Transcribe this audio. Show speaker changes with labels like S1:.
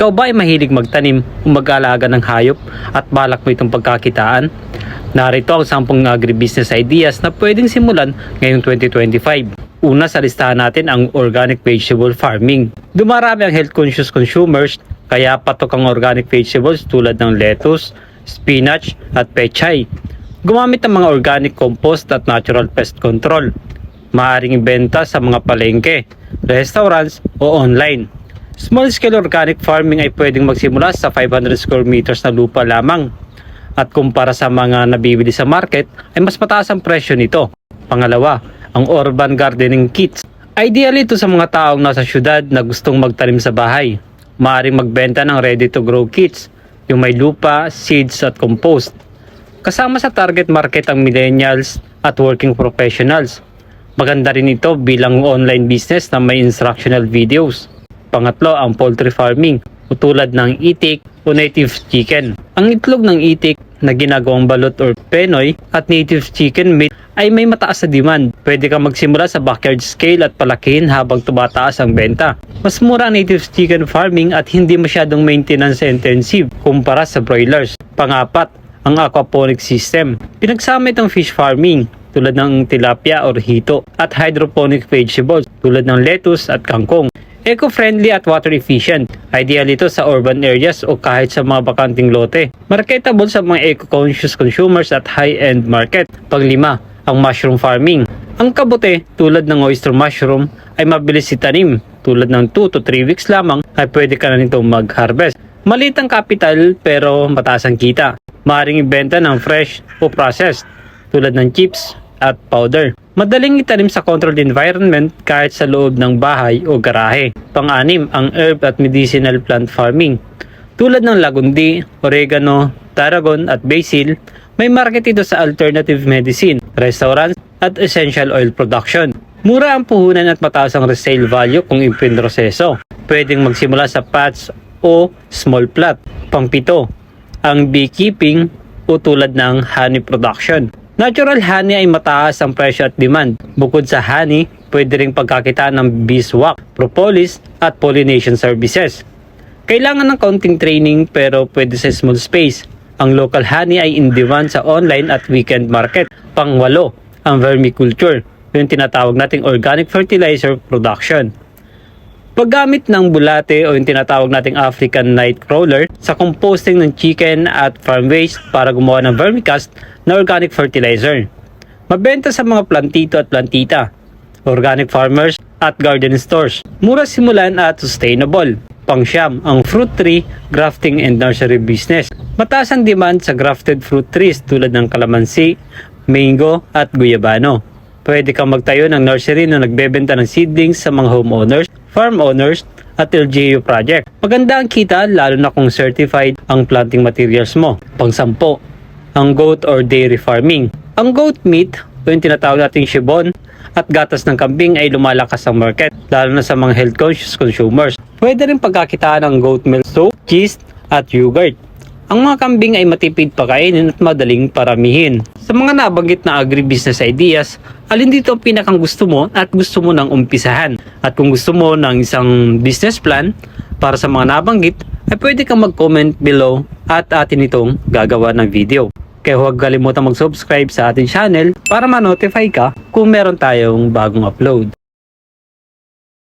S1: Ikaw ba ay mahilig magtanim o mag-alaga ng hayop at balak mo itong pagkakitaan? Narito ang 10 agribusiness ideas na pwedeng simulan ngayong 2025. Una sa listahan natin ang organic vegetable farming. Dumarami ang health conscious consumers kaya patok ang organic vegetables tulad ng lettuce, spinach at pechay. Gumamit ng mga organic compost at natural pest control. Maaring ibenta sa mga palengke, restaurants o online. Small scale organic farming ay pwedeng magsimula sa 500 square meters na lupa lamang. At kumpara sa mga nabibili sa market ay mas mataas ang presyo nito. Pangalawa, ang urban gardening kits. Ideal ito sa mga taong nasa syudad na gustong magtanim sa bahay. Maaring magbenta ng ready to grow kits, yung may lupa, seeds at compost. Kasama sa target market ang millennials at working professionals. Maganda rin ito bilang online business na may instructional videos. Pangatlo, ang poultry farming tulad ng itik o native chicken. Ang itlog ng itik na ginagawang balot or penoy at native chicken meat ay may mataas na demand. Pwede kang magsimula sa backyard scale at palakihin habang tumataas ang benta. Mas mura ang native chicken farming at hindi masyadong maintenance intensive kumpara sa broilers. Pangapat, ang aquaponic system. Pinagsama itong fish farming tulad ng tilapia or hito at hydroponic vegetables tulad ng lettuce at kangkong. Eco-friendly at water efficient. Ideal ito sa urban areas o kahit sa mga bakanting lote. Marketable sa mga eco-conscious consumers at high-end market. Panglima, ang mushroom farming. Ang kabute tulad ng oyster mushroom ay mabilis itanim. Tulad ng 2 to 3 weeks lamang ay pwede ka na nito mag-harvest. Maliit ang capital pero mataas ang kita. Maaring ibenta ng fresh o processed tulad ng chips at powder. Madaling itanim sa controlled environment kahit sa loob ng bahay o garahe. Pang-anim, ang herb at medicinal plant farming. Tulad ng lagundi, oregano, tarragon at basil, may market ito sa alternative medicine, restaurants at essential oil production. Mura ang puhunan at mataas ang resale value kung ipinroseso. Pwedeng magsimula sa patch o small plot. Pangpito, ang beekeeping o tulad ng honey production. Natural honey ay mataas ang presyo at demand. Bukod sa honey, pwede ring pagkakita ng beeswax, propolis at pollination services. Kailangan ng kaunting training pero pwede sa small space. Ang local honey ay in demand sa online at weekend market. Pangwalo, ang vermiculture, yung tinatawag nating organic fertilizer production. Paggamit ng bulate o yung tinatawag nating African Nightcrawler sa composting ng chicken at farm waste para gumawa ng vermicast na organic fertilizer. Mabenta sa mga plantito at plantita, organic farmers at garden stores. Mura simulan at sustainable. Pangsyam, ang fruit tree, grafting and nursery business. Mataas ang demand sa grafted fruit trees tulad ng kalamansi, mango at guyabano. Pwede kang magtayo ng nursery na nagbebenta ng seedlings sa mga homeowners, farm owners, at LGU project. Maganda ang kita lalo na kung certified ang planting materials mo. Pangsampo, ang goat or dairy farming. Ang goat meat o yung tinatawag nating shibon at gatas ng kambing ay lumalakas ang market lalo na sa mga health conscious consumers. Pwede rin pagkakitaan ng goat milk soap, cheese at yogurt. Ang mga kambing ay matipid pakainin at madaling paramihin. Sa mga nabanggit na agribusiness ideas, alin dito ang pinakang gusto mo at gusto mo nang umpisahan? At kung gusto mo ng isang business plan para sa mga nabanggit, ay pwede kang mag-comment below at atin itong gagawa ng video. Kaya huwag kalimutan mag-subscribe sa ating channel para ma-notify ka kung meron tayong bagong upload.